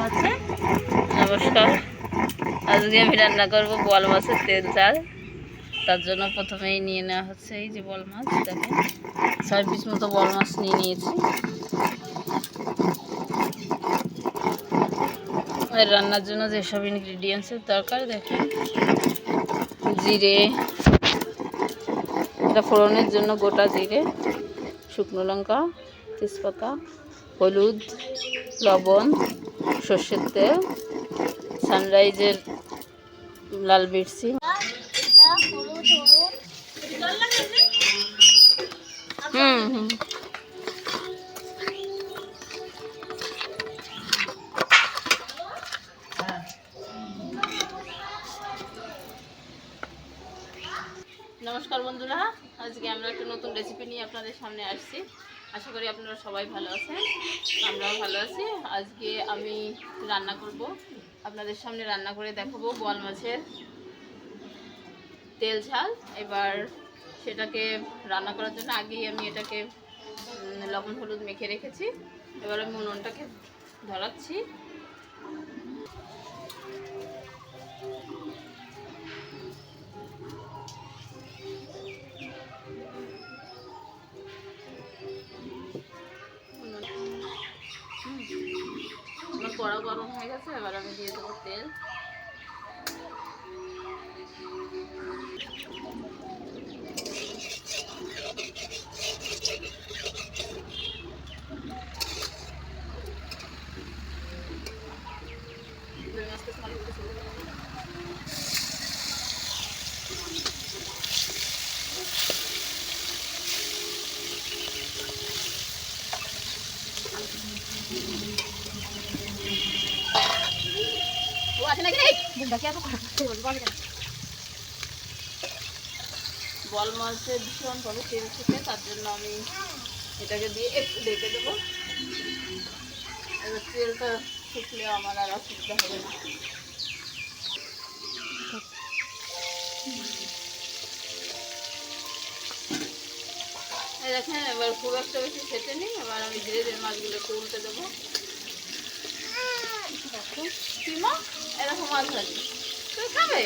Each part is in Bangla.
মাছে। নমস্কার। আজকে আমি রান্না করব বল মাছের তেল চাল তার জন্য প্রথমেই নিয়ে নেওয়া হচ্ছে এই যে বল মাছ, দেখেন। ছয় পিস মতো বল মাছ নিয়ে নিয়েছি। আর রান্নার জন্য যেসব ইনগ্রিডিয়েন্টসের দরকার, দেখেন। জিরে, এটা ফোড়নের জন্য গোটা জিরে, শুকনো লঙ্কা, তেজপাতা, হলুদ, লবণ সর্ষের তেল, সানরাইজের লাল মির্চি। হুম হুম। নমস্কার বন্ধুরা, আজকে আমরা একটা নতুন রেসিপি নিয়ে আপনাদের সামনে আসছি। আশা করি আপনারা সবাই ভালো আছেন, আমরাও ভালো আছি। আজকে আমি রান্না করব, আপনাদের সামনে রান্না করে দেখাবো বল মাছের তেল ঝাল। এবার সেটাকে রান্না করার জন্য আগেই আমি এটাকে লবণ, হলুদ মেখে রেখেছি। এবার আমি উনুনটাকে ধরাচ্ছি। কড়া গরম হয়ে গেছে এবার আমি দিয়ে দেবো তেল দুই মাসকে ভালো করে ছেড়ে দেবো। ও আছে নাকি রে? বল মাছের ভীষণ ভাবে তেল থেকে তার জন্য আমি এটাকে দিয়ে একটু ডেকে দেবো। এবার তেলটা শুকলে আমার আর অসুবিধা হবে না। দেখেন এবার খুব একটা বেশি খেতে নেই এবার আমি ধীরে ধীরে মাছগুলো উল্টে দেবো। দেখো, সীমা এরকম মাছ ভাজি তুই খাবে?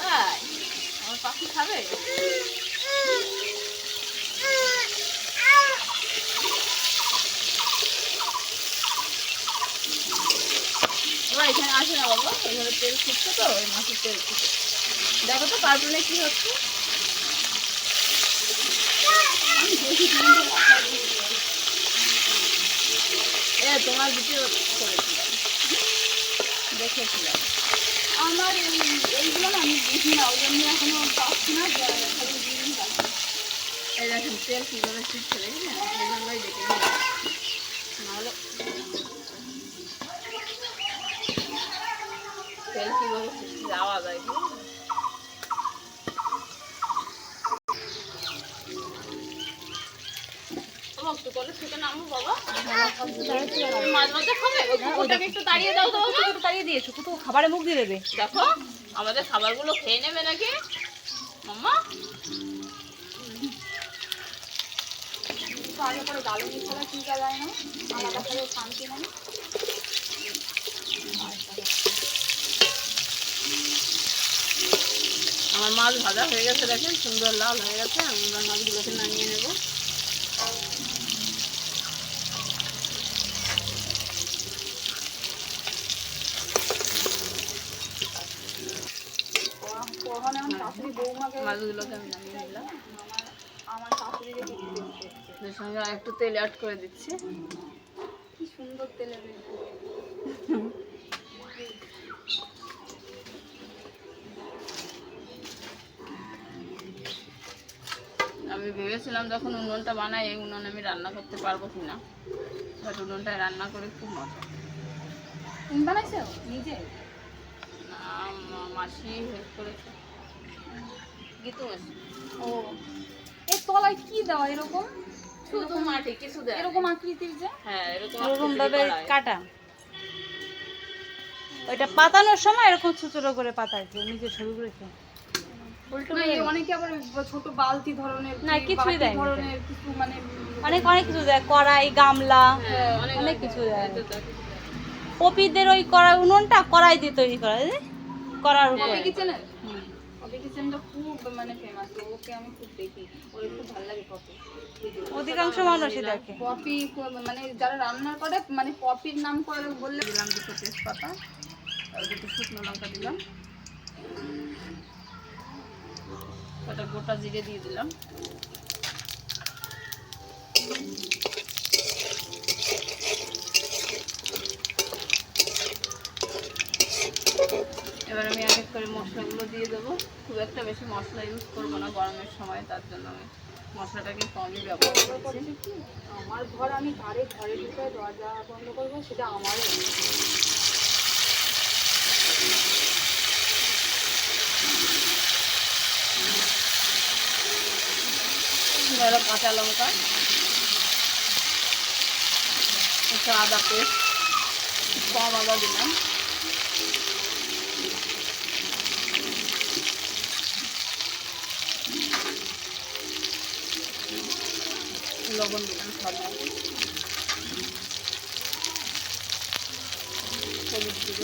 তাই আমার পাখি খাবে? এখানে আসে না বাবা, এখানে তেল ফুটছে তো, ওই মাছের তেল ফুটে দেখো তো, কার্টুনে কি হচ্ছে? তুমি। এ, তোমার ভিডিও করেছিলাম দেখেছিলাম। আমার এই- এইগুলো না আমি দেখি না, ওই জন্য এখনও পাচ্ছি না এই দেখেন, তেল কীভাবে ফুটছে দেখেছেন এই তেল কীভাবে ফুটছে যাওয়া যায়। একটু নামো বাবা। খাবে কুকুরটাকে একটু তাড়িয়ে দাও তাড়িয়ে দিয়েছ খাবারে মুখ দিয়ে দেবে। দেখো আমাদের খাবারগুলো খেয়ে নেবে নাকি? মাম্মা? আগে ছাড়া যায় না। আলাদা করে শান্তি নেই। আমার মাছ ভাজা হয়ে গেছে দেখেন সুন্দর লাল হয়ে গেছে। আমি এবার মাছগুলোকে নামিয়ে নেব। শাশুড়ি বৌমাকে মাছগুলোকে আমি নামিয়ে নিলাম। আমার। এর সঙ্গে একটু তেল অ্যাড করে দিচ্ছি। কি সুন্দর তেলের আমি ভেবেছিলাম যখন উনুনটা বানাই এই উনুন আমি রান্না করতে পারব কি না বাট উনুনটায় রান্না করে খুব মজা। তুমি বানাইছো? নিজে? আম- মাসি হেল্প করেছে। গীতু মাসি ও। এর তলায় কি দেওয়া এরকম? শুধু মাটি কিছু দেয় এরকম আকৃতির যে? হ্যাঁ এরকম এরকম ভাবে কাটা। ওইটা পাতানোর সময় এরকম ছোট ছোট করে অনেকে আবার ছোট বালতি ধরনের না, কিছুই ধরনের কিছু মানে অনেক অনেক কিছু দেয়। কড়াই গামলা হ্যাঁ, অনেক কিছু দেয়। পপিদের ওই কড়া উনুনটা কড়াই দিয়ে তৈরি করা যায় করার হ্যাঁ। উপরে। কিচেনের? কিচেনটা মানে ফেমাস ওকে আমি খুব দেখি। ওর খুব ভালো লাগে কফি অধিকাংশ মানুষই দেখে। কফি মানে যারা রান্না করে মানে কফির নাম করে বললে দিলাম দুটো তেজপাতা আর দুটো শুকনো লঙ্কা দিলাম। কটা গোটা জিরে দিয়ে দিলাম। আমি এক এক করে মশলাগুলো দিয়ে দেবো। খুব একটা বেশি মশলা ইউজ করব না গরমের সময় তার জন্য আমি মশলাটাকে কমই ব্যবহার করছি। আমার ঘর আমি ঘরে ঘরে ঢুকে দরজা বন্ধ করব সেটা আমারও ধরো কাঁচা লঙ্কা একটু আদা পেস্ট কম আদা দিলাম। লবণ দিলাম দিব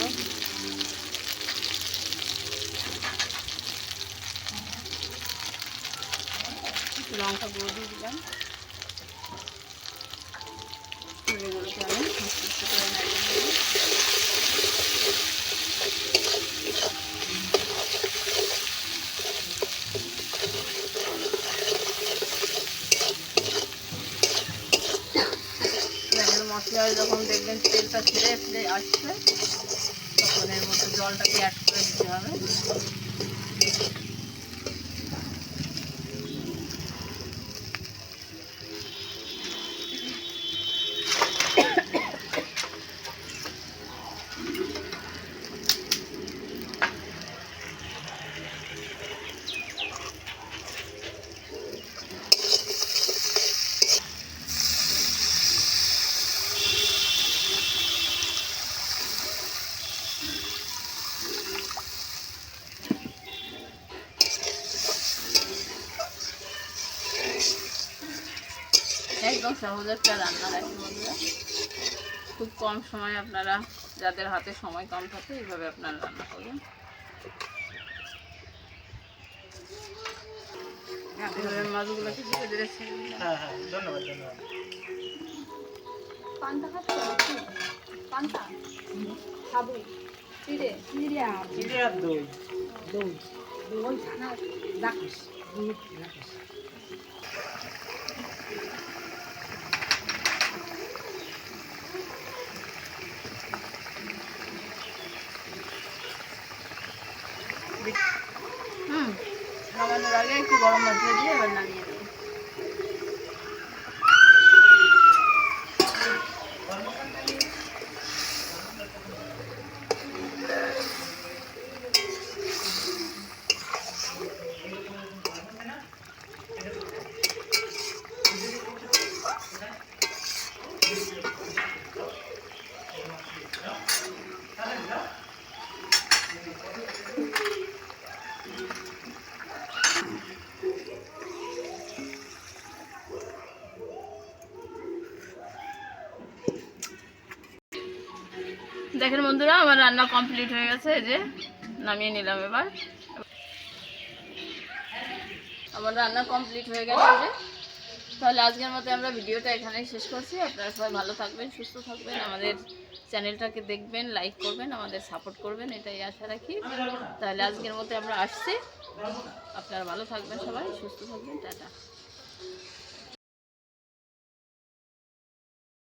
লঙ্কা গুঁড়ো দিয়ে দিলাম। এগুলোকে আমি করে নাড়িয়ে নেব। যখন দেখবেন তেলটা ছেড়ে ফিরে আসছে, তখন এর মধ্যে জলটাকে অ্যাড করে দিতে হবে একদম সহজ একটা রান্না দেখেন বন্ধুরা খুব কম সময় আপনারা যাদের হাতে সময় কম থাকে এইভাবে আপনারা রান্না করবেন মাছগুলোকে ধীরে ধীরে ছেড়ে হ্যাঁ হ্যাঁ ধন্যবাদ ধন্যবাদ পান্তা খাচ্ছ পান্তা খাব চিড়ে চিড়ে আর চিড়ে আর দই দই দই ছানা রাখিস রাখিস হুম। নামানোর আগে একটু গরম মশলা দিয়ে এবার নামিয়ে দেখেন বন্ধুরা, আমার রান্না কমপ্লিট হয়ে গেছে, এই যে নামিয়ে নিলাম এবার। আমার রান্না কমপ্লিট হয়ে গেছে যে। তাহলে আজকের মতো আমরা ভিডিওটা এখানেই শেষ করছি। আপনারা সবাই ভালো থাকবেন, সুস্থ থাকবেন, আমাদের চ্যানেলটাকে দেখবেন লাইক করবেন, আমাদের সাপোর্ট করবেন, এটাই আশা রাখি। তাহলে আজকের মতো আমরা আসছি। আপনারা ভালো থাকবেন সবাই, সুস্থ থাকবেন, টাটা।